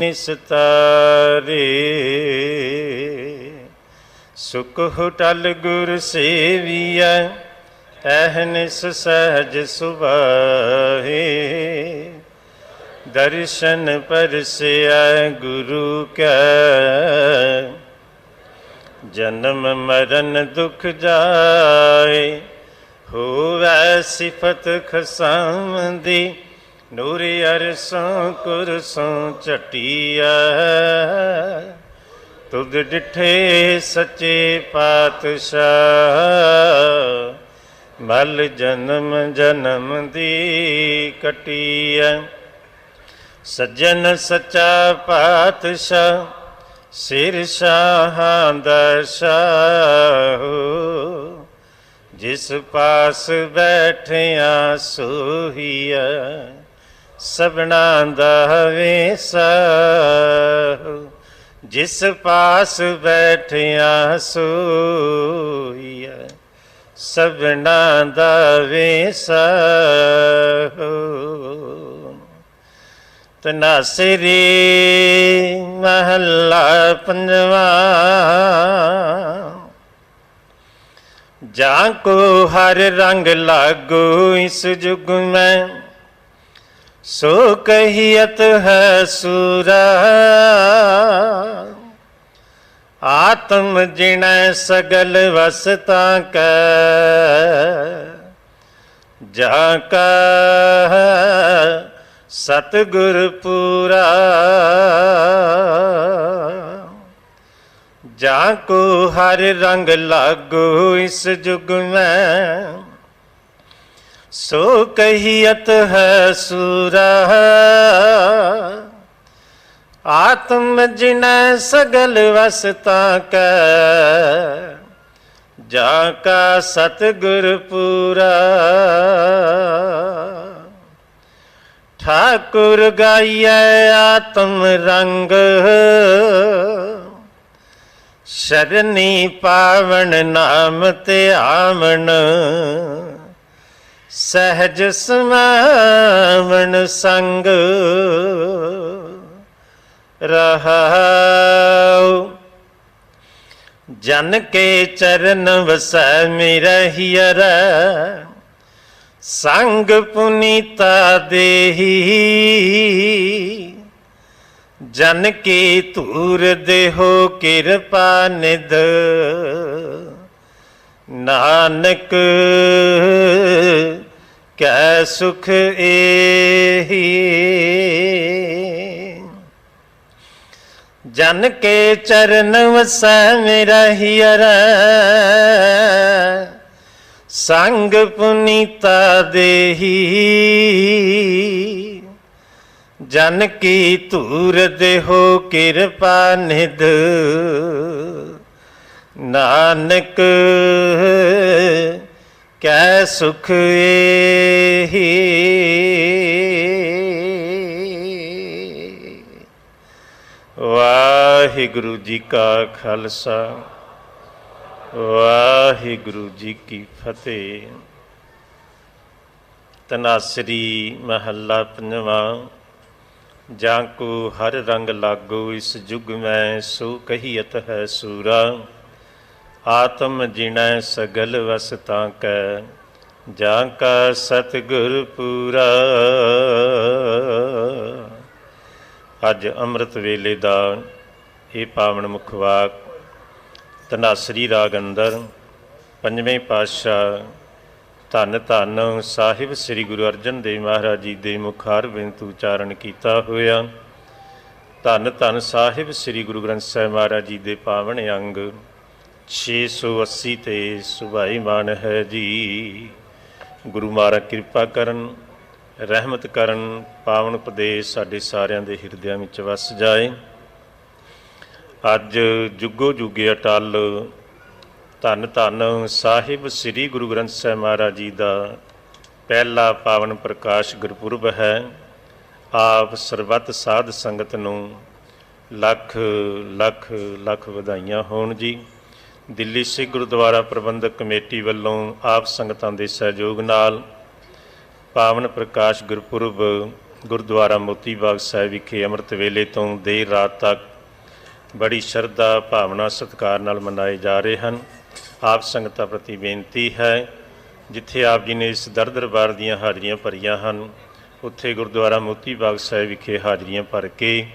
ਨਿਸਤਾਰੇ। ਸੁਖ ਟਲ ਗੁਰ ਸੇਵੀਐ ਅਹਨਿਸ ਸਹਜ ਸੁਭਾਏ ਦਰਸ਼ਨ ਪਰਸਿਆ ਗੁਰੂ ਕੈ। ਜਨਮ ਮਰਨ ਦੁਖ ਜਾਏ, ਹੋਵੈ ਸਿਫਤ ਖਸਮ ਦੀ। ਨੂਰ ਅਰਸੋਂ, ਕੁਰਸੋਂ ਚਟਿਆ ਤੁਧ ਡਿਠੇ ਸੱਚੇ ਪਾਤਸ਼ਾਹ, ਮਲ ਜਨਮ ਜਨਮ ਦੀ ਕਟਿਆ ਸੱਜਣ ਸੱਚਾ ਪਾਤਸ਼ਾਹ, ਸਿਰ ਸ਼ਾਹਾਂ ਦਾ ਸ਼ਾਹੋ। ਜਿਸ ਪਾਸ ਬੈਠਿਆ ਸੋਹੀਆ ਸਭਨਾ ਦਾ ਵੇਸਾ, ਜਿਸ ਪਾਸ ਬੈਠਿਆ ਸੋਹੀਆ ਸਭਨਾ ਦਾ ਵੇਸਾ, ਤਨਾਸਰੀ ਮਹੱਲਾ ਪੰਜਵਾ। ਜਾਂ ਕੋ ਹਰ ਰੰਗ ਲਾਗੋ ਇਸ ਜੁਗ ਮੈਂ ਸੋ ਕਹੀਅਤ ਹੈ ਸੂਰਾ। ਆਤਮ ਜਿਣੈ ਸਗਲ ਵਸਤਾ ਕੈ। ਜਾ ਕਾ ਸਤਿਗੁਰ ਪੂਰਾ। ਜਾਂ ਕੋ ਹਰ ਰੰਗ ਲਾਗੋ ਇਸ ਜੁਗ ਮੈਂ। ਸੋ ਕਹੀਅਤ ਹੈ ਸੂਰਾ ਆਤਮ ਜਿਨੈ ਸਗਲ ਵਸਤਾ ਕੈ, ਜਾ ਕਾ ਸਤਿਗੁਰ ਪੂਰਾ। ਠਾਕੁਰ ਗਾਈਐ ਆਤਮ ਰੰਗ, ਸ਼ਰਨੀ ਪਾਵਨ ਨਾਮ ਤੇ ਆਵਣ। ਸਹਜ ਸਮਾਵਣ ਸੰਗ ਰਹਾਉ। ਜਨ ਕੇ ਚਰਨ ਵਸੈ ਮਿਰਹਿਯਰ ਸੰਗ ਪੁਨੀਤਾ ਦੇਹੀ। ਜਨ ਕੀ ਧੂਰ ਦੇਹੋ ਕਿਰਪਾ ਨਿਧ। ਨਾਨਕ ਕੈ ਸੁਖ ਏਹੀ। ਜਨ ਕੇ ਚਰਨ ਵਸੈ ਮੇਰਾ ਹੀਰ ਸੰਗ ਪੁਨੀਤਾ ਦੇਹੀ। ਜਨ ਕੀ ਧੂਰ ਦੇਹੋ ਕਿਰਪਾ ਨਿਧ। ਨਾਨਕ ਕੈ ਸੁਖ ਏਹੀ। ਵਾਹਿਗੁਰੂ ਜੀ ਕਾ ਖਾਲਸਾ, ਵਾਹਿਗੁਰੂ ਜੀ ਕੀ ਫਤਿਹ। ਤਨਾਸਰੀ ਮਹੱਲਾ ਪੰਜਵਾਂ, ਜਾਂ ਕੋ ਹਰ ਰੰਗ ਲਾਗੋ ਇਸ ਜੁਗ ਮੈਂ ਸੋ ਕਹੀਅਤ ਹੈ ਸੂਰਾ। ਆਤਮ ਜਿਣੈ ਸਗਲ ਵਸਤਾਂ ਕੈ, ਜਾਂ ਕਾ ਸਤਿਗੁਰ ਪੂਰਾ। ਅੱਜ ਅੰਮ੍ਰਿਤ ਵੇਲੇ ਦਾ ਇਹ ਪਾਵਨ ਮੁਖਵਾਕ ਤਨਾਸਰੀ ਰਾਗ ਅੰਦਰ ਪੰਜਵੇਂ ਪਾਤਸ਼ਾਹ ਧੰਨ ਧੰਨ ਸਾਹਿਬ ਸ੍ਰੀ ਗੁਰੂ ਅਰਜਨ ਦੇਵ ਮਹਾਰਾਜ ਜੀ ਦੇ ਮੁਖਾਰ ਬਿੰਤੂ ਉਚਾਰਨ ਕੀਤਾ ਹੋਇਆ। ਧੰਨ ਧੰਨ ਸਾਹਿਬ ਸ੍ਰੀ ਗੁਰੂ ਗ੍ਰੰਥ ਸਾਹਿਬ ਮਹਾਰਾਜ ਜੀ ਦੇ ਪਾਵਨ ਅੰਗ 680 ਤੇ ਸੁਭਾਈ ਮਾਨ ਹੈ ਜੀ। ਗੁਰੂ ਮਹਾਰਾਜ ਕਿਰਪਾ ਕਰਨ, ਰਹਿਮਤ ਕਰਨ, ਪਾਵਨ ਉਪਦੇਸ਼ ਸਾਡੇ ਸਾਰਿਆਂ ਦੇ ਹਿਰਦਿਆਂ ਵਿੱਚ ਵਸ ਜਾਏ। ਅੱਜ ਜੁਗੋ ਜੁਗੇ ਅਟਲ ਧੰਨ ਧੰਨ ਸਾਹਿਬ ਸ੍ਰੀ ਗੁਰੂ ਗ੍ਰੰਥ ਸਾਹਿਬ ਮਹਾਰਾਜ ਜੀ ਦਾ ਪਹਿਲਾ ਪਾਵਨ ਪ੍ਰਕਾਸ਼ ਗੁਰਪੁਰਬ ਹੈ। ਆਪ ਸਰਬੱਤ ਸਾਧ ਸੰਗਤ ਨੂੰ ਲੱਖ ਲੱਖ ਲੱਖ ਵਧਾਈਆਂ ਹੋਣ ਜੀ। ਦਿੱਲੀ ਸਿੱਖ ਗੁਰਦੁਆਰਾ ਪ੍ਰਬੰਧਕ ਕਮੇਟੀ ਵੱਲੋਂ ਆਪ ਸੰਗਤਾਂ ਦੇ ਸਹਿਯੋਗ ਨਾਲ ਪਾਵਨ ਪ੍ਰਕਾਸ਼ ਗੁਰਪੁਰਬ ਗੁਰਦੁਆਰਾ ਮੋਤੀ ਬਾਗ ਸਾਹਿਬ ਵਿਖੇ ਅੰਮ੍ਰਿਤ ਵੇਲੇ ਤੋਂ ਦੇਰ ਰਾਤ ਤੱਕ ਬੜੀ ਸ਼ਰਧਾ, ਭਾਵਨਾ, ਸਤਿਕਾਰ ਨਾਲ ਮਨਾਏ ਜਾ ਰਹੇ ਹਨ। ਆਪ ਸੰਗਤਾਂ ਪ੍ਰਤੀ ਬੇਨਤੀ ਹੈ, ਜਿੱਥੇ ਆਪ ਜੀ ਨੇ ਇਸ ਦਰ ਦਰਬਾਰ ਦੀਆਂ ਹਾਜ਼ਰੀਆਂ ਭਰੀਆਂ ਹਨ, ਉੱਥੇ ਗੁਰਦੁਆਰਾ ਮੋਤੀ ਬਾਗ ਸਾਹਿਬ ਵਿਖੇ ਹਾਜ਼ਰੀਆਂ ਭਰ ਕੇ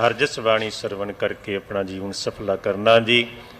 ਹਰਜਸ ਬਾਣੀ ਸਰਵਣ ਕਰਕੇ ਆਪਣਾ ਜੀਵਨ ਸਫਲਾ ਕਰਨਾ ਜੀ।